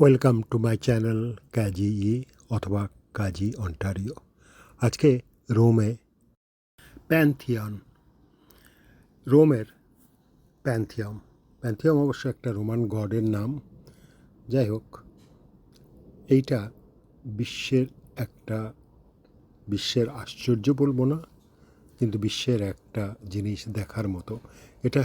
Welcome to my channel Kazi ই অথবা Kazi Ontario আজকে রোমে প্যান্থিয়ন রোমের প্যান্থিয়ম প্যান্থিয়ম অবশ্য একটা রোমান গডের নাম। যাই হোক, এইটা বিশ্বের একটা, বিশ্বের আশ্চর্য বলব না, কিন্তু বিশ্বের একটা জিনিস দেখার মতো। এটা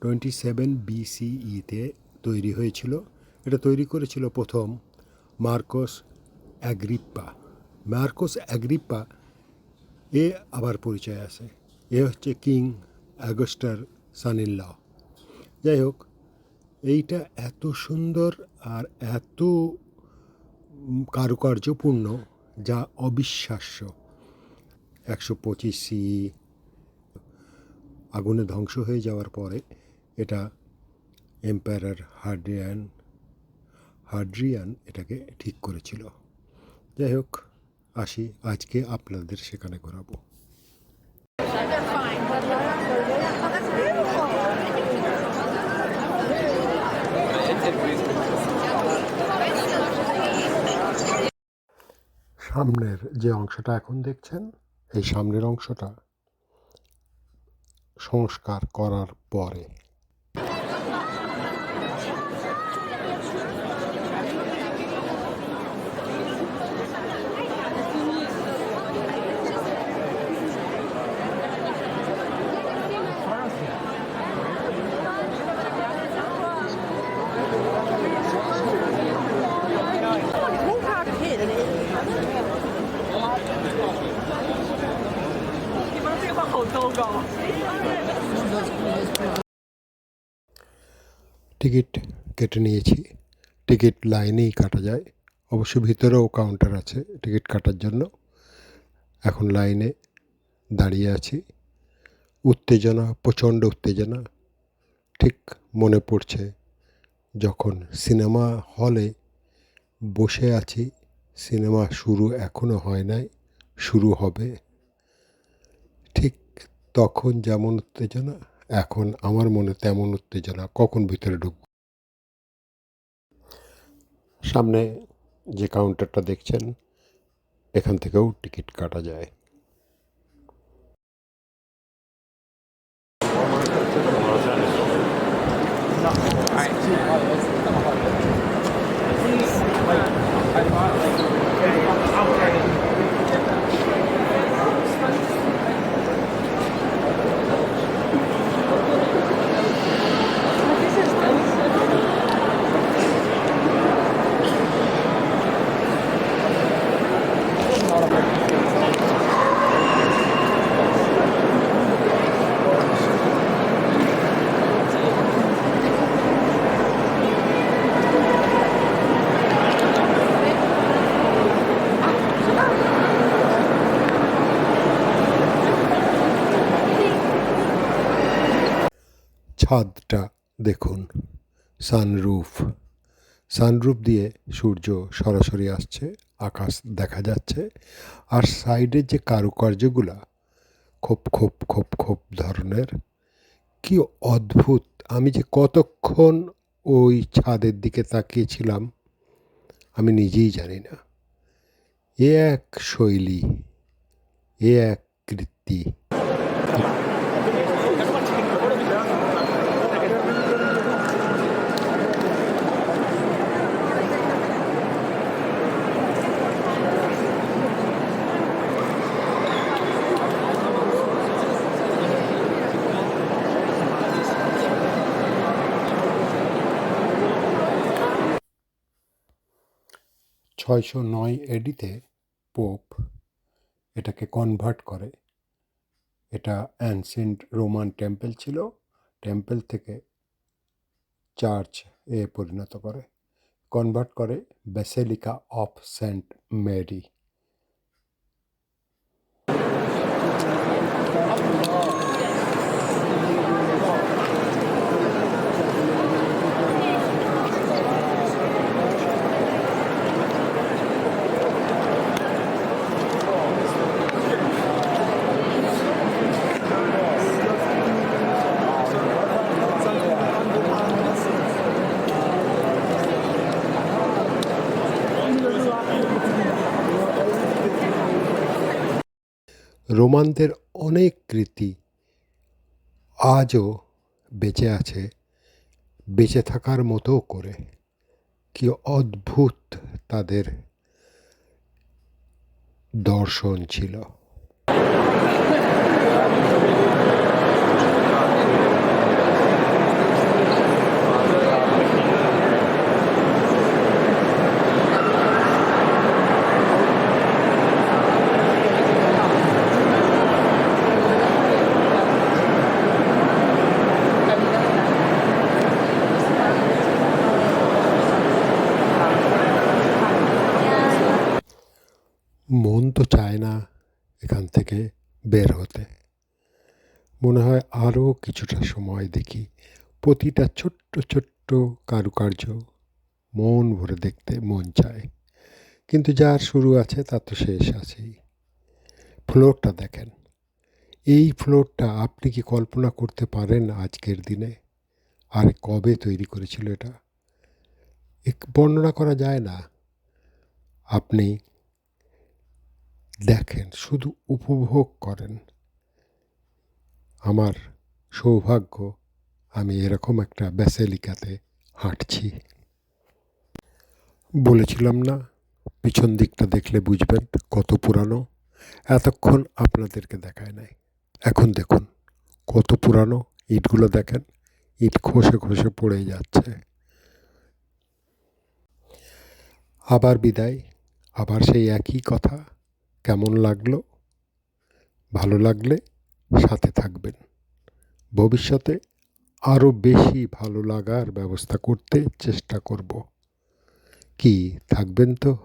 টোয়েন্টি সেভেন বিসিইতে তৈরি হয়েছিল। এটা তৈরি করেছিল প্রথম মার্কোস অ্যাগ্রিপ্পা। মার্কোস অ্যাগ্রিপ্পা, এ আবার পরিচয় আছে। এ হচ্ছে কিং অ্যাগস্টার সানিল্ল যাই হোক, এইটা এত সুন্দর আর এত কারুকার্যপূর্ণ যা অবিশ্বাস্য। একশো পঁচিশ সি আগুনে ধ্বংস হয়ে যাওয়ার পরে এটা এম্পায়ার হার্ডিয়ান হার্ড্রিয়ান এটাকে ঠিক করেছিল যাই হোক আসি, আজকে আপনাদের সেখানে ঘোরাবো. সামনের যে অংশটা এখন দেখছেন, এই সামনের অংশটা সংস্কার করার পরে টিকিট কেটে নিয়েছি। টিকিট লাইনেই কাটা যায়। অবশ্য ভিতরেও কাউন্টার আছে টিকিট কাটার জন্য। এখন লাইনে দাঁড়িয়ে আছি। উত্তেজনা, প্রচণ্ড উত্তেজনা ঠিক মনে পড়ছে। যখন সিনেমা হলে বসে আছি, সিনেমা শুরু এখনও হয় নাই, শুরু হবে তখন যেমন উত্তেজনা, এখন আমার মনে তেমন উত্তেজনা, কখন ভিতরে ঢুকব? সামনে যে কাউন্টারটা দেখছেন, এখান থেকেও টিকিট কাটা যায়। ছাদটা দেখুন। সানরুফ সানরুফ দিয়ে সূর্য সরাসরি আসছে, আকাশ দেখা যাচ্ছে। আর সাইডের যে কারুকার্যগুলা খোপ খোপ খোপ খোপ ধরনের, কি অদ্ভুত! আমি যে কতক্ষণ ওই ছাদের দিকে তাকিয়েছিলাম, আমি নিজেই জানি না। এ এক শৈলী, এ এক কৃত্তি ছয়শো নয় এডিতে পোপ এটাকে কনভার্ট করে। এটা অ্যানসেন্ট রোমান টেম্পল ছিল। টেম্পল থেকে চার্চ এ পরিণত করে। কনভার্ট করে ব্যাসেলিকা অফ সেন্ট মেরি রোমানদের অনেক কৃতি আজও বেঁচে আছে, বেঁচে থাকার মতো করে। কি অদ্ভুত তাদের দর্শন ছিল। মন তো চায় না এখান থেকে বের হতে। মনে হয় আরও কিছুটা সময় দেখি প্রতিটা ছোট্ট ছোট্ট কারুকার্য মন ভরে দেখতে মন চায়। কিন্তু যার শুরু আছে তার তো শেষ আছেই। ফ্লোরটা দেখেন। এই ফ্লোরটা আপনি কি কল্পনা করতে পারেন আজকের দিনে? আর কবে তৈরি করেছিল এটা? বর্ণনা করা যায় না। আপনি দেখেন, শুধু উপভোগ করেন। আমার সৌভাগ্য, আমি এরকম একটা ব্যাসেলিকাতে হাঁটছি। বলেছিলাম না, পিছন দিকটা দেখলে বুঝবেন কত পুরানো। এতক্ষণ আপনাদেরকে দেখায় নাই। এখন দেখুন, কত পুরানো ইটগুলো দেখেন, ইট খসে খসে পড়ে যাচ্ছে। আবার বিদায়, আবার সেই একই কথা। কেমন লাগল? ভালো লাগলে সাথে থাকবেন। ভবিষ্যতে আরও বেশি ভালো লাগার ব্যবস্থা করতে চেষ্টা করব। কি, থাকবেন তো?